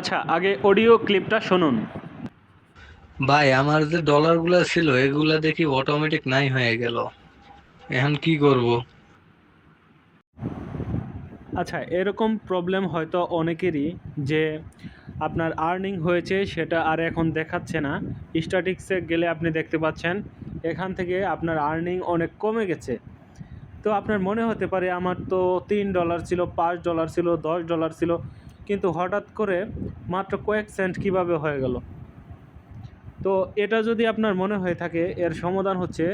আচ্ছা আগে অডিও ক্লিপটা শুনুন। ভাই আমার যে ডলারগুলো ছিল এগুলা দেখি অটোমেটিক নাই হয়ে গেল। এখন কি করব? আচ্ছা এরকম প্রবলেম হয়তো অনেকেরই যে আপনার আর্নিং হয়েছে সেটা আর এখন দেখাচ্ছে না। স্ট্যাটিক্সে গেলে আপনি দেখতে পাচ্ছেন এখান থেকে আপনার আর্নিং অনেক কমে গেছে। তো আপনার মনে হতে পারে আমার তো তিন ডলার ছিল পাঁচ ডলার ছিল দশ ডলার ছিল। কিন্তু হঠাৎ করে মাত্র কয়েক সেন্ট কীভাবে হয়ে গেল? তো এটা যদি আপনার মনে হয়ে থাকে, এর সমাধান হচ্ছে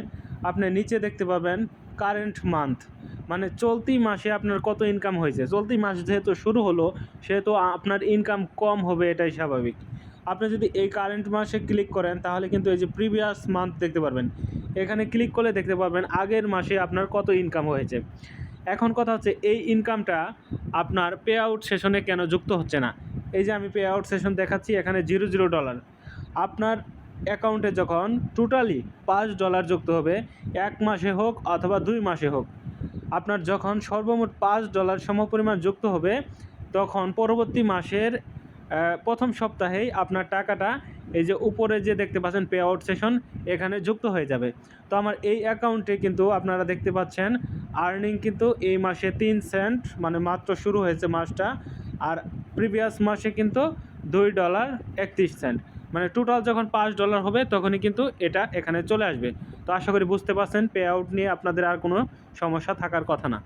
আপনি নিচে দেখতে পাবেন কারেন্ট মান্থ। মানে চলতি মাসে আপনার কত ইনকাম হয়েছে? চলতি মাস যেহেতু শুরু হলো, সেহেতু আপনার ইনকাম কম হবে, এটাই স্বাভাবিক। আপনি যদি এই কারেন্ট মাসে ক্লিক করেন, তাহলে কিন্তু এই যে প্রিভিয়াস মান্থ দেখতে পারবেন। এখানে ক্লিক করলে দেখতে পাবেন আগের মাসে আপনার কত ইনকাম হয়েছে। এখন কথা হচ্ছে এই ইনকামটা আপনার পে আউট সেশনে কেন যুক্ত হচ্ছে না? এই যে আমি পে আউট সেশন দেখাচ্ছি, এখানে জিরো জিরো ডলার আপনার অ্যাকাউন্টে যখন টোটালি পাঁচ ডলার যুক্ত হবে, এক মাসে হোক অথবা দুই মাসে হোক, আপনার যখন সর্বমোট পাঁচ ডলার সমপরিমাণ যুক্ত হবে, তখন পরবর্তী মাসের প্রথম সপ্তাহেই আপনার টাকাটা এই যে উপরে যে দেখতে পাচ্ছেন পে আউট সেশন এখানে যুক্ত হয়ে যাবে। তো আমার এই অ্যাকাউন্টে কিন্তু আপনারা দেখতে পাচ্ছেন আর্নিং কিন্তু এই মাসে তিন সেন্ট মানে মাত্র শুরু হয়েছে মাসটা, আর প্রিভিয়াস মাসে কিন্তু দুই ডলার একত্রিশ সেন্ট মানে টোটাল যখন পাঁচ ডলার হবে, তখনই কিন্তু এটা এখানে চলে আসবে। তো আশা করি বুঝতে পারছেন পে আউট নিয়ে আপনাদের আর কোনো সমস্যা থাকার কথা না।